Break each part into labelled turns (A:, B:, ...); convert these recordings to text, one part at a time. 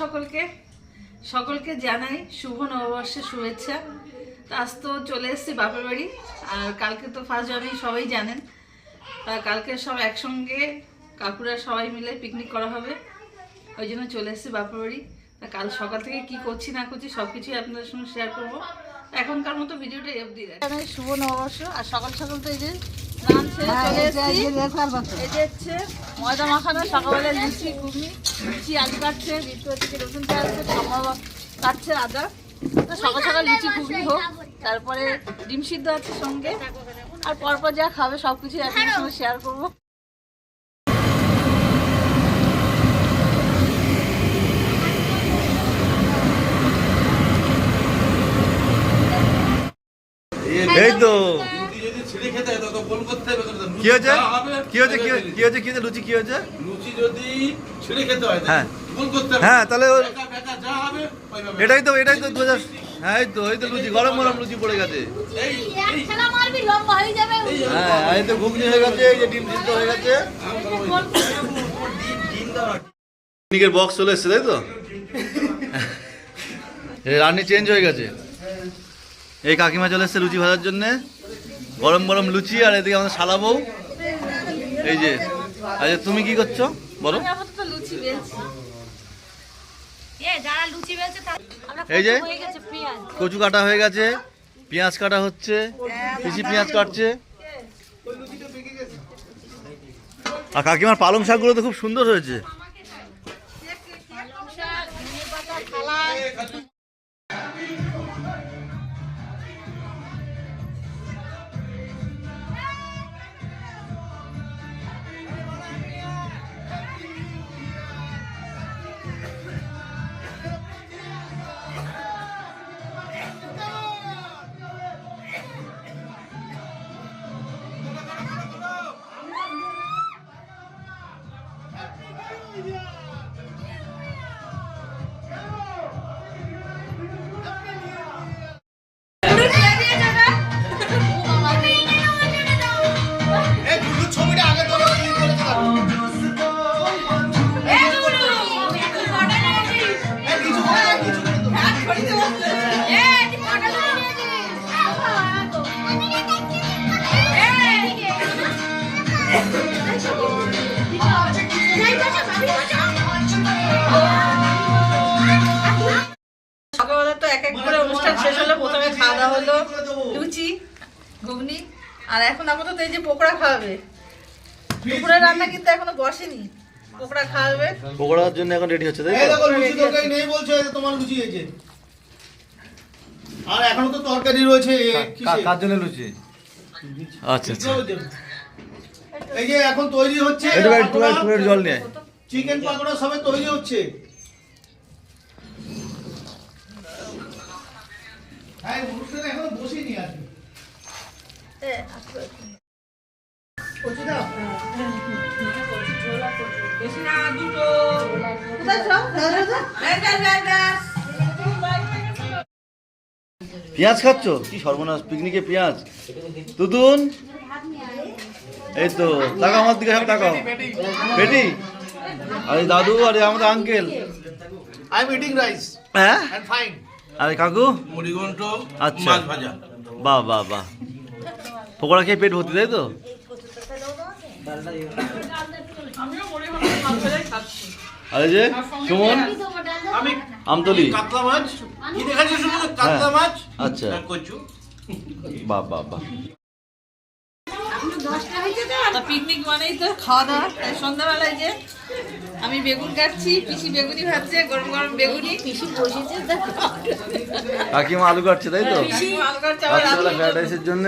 A: সকলকে। সকলকে জানাই শুভ নববর্ষের শুভেচ্ছা। আজ তো চলে এসেছি বাপের বাড়ি, আর কালকে তো ফার্স্ট জানুয়ারি সবাই জানেন। কালকে সব একসঙ্গে কাকুরা সবাই মিলে পিকনিক করা হবে। ওই জন্য চলে এসেছি বাপের বাড়ি। তা কাল সকাল থেকে কি করছি না করছি সব কিছুই আপনাদের সঙ্গে শেয়ার করব। এখনকার মতো ভিডিওটা অবধি। জানাই শুভ নববর্ষ, আর সকাল সকাল তো এই যে স্নান সেরে চলে এসেছি। এই যে হচ্ছে ময়দা মাখানো সকালবেলা লুচি ঘুগনি লুচি আলু কাটছে বিট্টু হচ্ছে রসুন কাটছে কাটছে আদা। সকাল সকাল লুচি ঘুগনি হোক তারপরে ডিম সিদ্ধ আছে সঙ্গে। আর পরপর যা খাবে সব কিছু আপনাদের সঙ্গে শেয়ার করব।
B: এই তো। কি হয়েছে? কি হয়েছে কি
C: তাই
B: হয়েছে- কি হয়েছে কি হয়েছে লুচি কি হয়েছে?
C: লুচি যদি ছিঁড়ে খেতে হয়
B: হ্যাঁ।
C: গোল করতে
B: হ্যাঁ, তাহলে। এটাই তো এটাই তো দু হাজার হ্যাঁ। এই তো এই তো লুচি গরম গরম লুচি পড়ে গেছে।
C: এই এই
D: খেলা মারবি লম্বা হয়ে যাবে।
B: হ্যাঁ এই তো ঘুগনি হয়ে গেছে এই যে ডিম সিদ্ধ হয়ে গেছে। পিকনিকের বক্স চলে এসছে তাই তো? এই রান্নি চেঞ্জ হয়ে গেছে। এই কাকিমা চলে এসছে লুচি ভাজার জন্যে। গরম গরম লুচি আর এদিকে আমাদের শালা বউ। এই যে আচ্ছা তুমি কি করছ? বলো। এই যে কচু কাটা হয়ে গেছে পেঁয়াজ কাটা হচ্ছে পিসি পেঁয়াজ কাটছে। আর কাকিমার পালং শাকগুলো তো খুব সুন্দর হয়েছে।
A: এই যে পকোড়া খাওয়াবে। দুপুরের রান্না কিন্তু এখনও বসেনি। পকোড়া খাওয়াবে।
B: পকোড়ার জন্য এখন রেডি হচ্ছে তাই
E: এই
B: তো
E: দেখো লুচি তরকারি নেই বলছো এই যে তোমার লুচি হয়েছে আর এখনও তো তরকারি রয়েছে
B: কার জন্য লুচি? আচ্ছা আচ্ছা।
E: এই যে এখন তৈরি হচ্ছে
B: জল নিয়ে।
E: চিকেন পাকোড়া সবে তৈরি হচ্ছে।
A: দুটো। যা।
B: পেঁয়াজ খাচ্ছ? কি সর্বনাশ পিকনিকে পেঁয়াজ? তুতুন এই তো তাকাও আমার দিকে সব তাকাও। পেটি আরে দাদু আরে আমাদের uncle
E: I am eating rice
B: হ্যাঁ?
E: এন্ড ফাইন
B: আরে কাকু?
C: মুড়িঘণ্ট
B: আচ্ছা।
C: মাছ ভাজা।
B: বাহ বাহ বাহ। পকোড়া খেয়ে পেট ভর্তি তাই তো
A: আমিও মনে হয় ভাত ভেজাই খাচ্ছি
B: আরে যে সুমন?
C: আমি
B: আমতলি।
C: কাতলা মাছ। কি দেখাচ্ছি শুধু? কাতলা
B: হ্যাঁ।
C: মাছ?
B: আচ্ছা।
C: আর কচু?
B: বাহ বাহ বাহ।
A: পিকনিক মানেই তো খাওয়া দাওয়া তাই সন্ধ্যাবেলায় যে আমি বেগুন কাটছি পিসি বেগুনি ভাজছে গরম গরম বেগুনি। পিসি বসেছে
B: কাকিমা আলু কাটছে তাই তো?
A: আলু কাটছে আবার
B: রাত্রিবেলা
A: আলু
B: ফ্রাইড রাইসের জন্য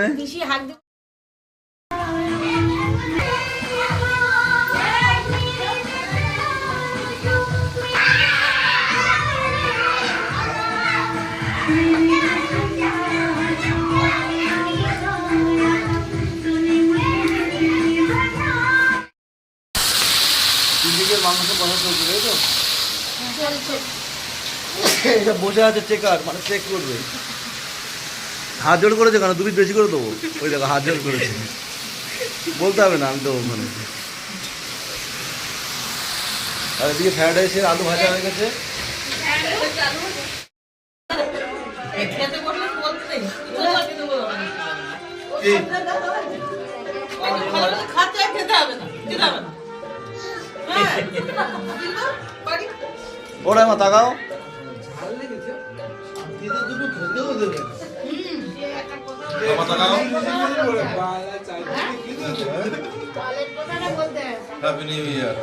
B: এটা বসে আছে চেকার মানে চেক করবে। হাত জোড় করেছে কেন? তুমি বেশি করে দেবো। ওই দেখো হাত জোড় করেছে। বলতে হবে না আমি দেবো মানে আর এদিকে ফ্রাইড রাইসের আলু ভাজা হয়ে গেছে।
A: এই খেতে বললে
F: হ্যাপি নিউ ইয়ার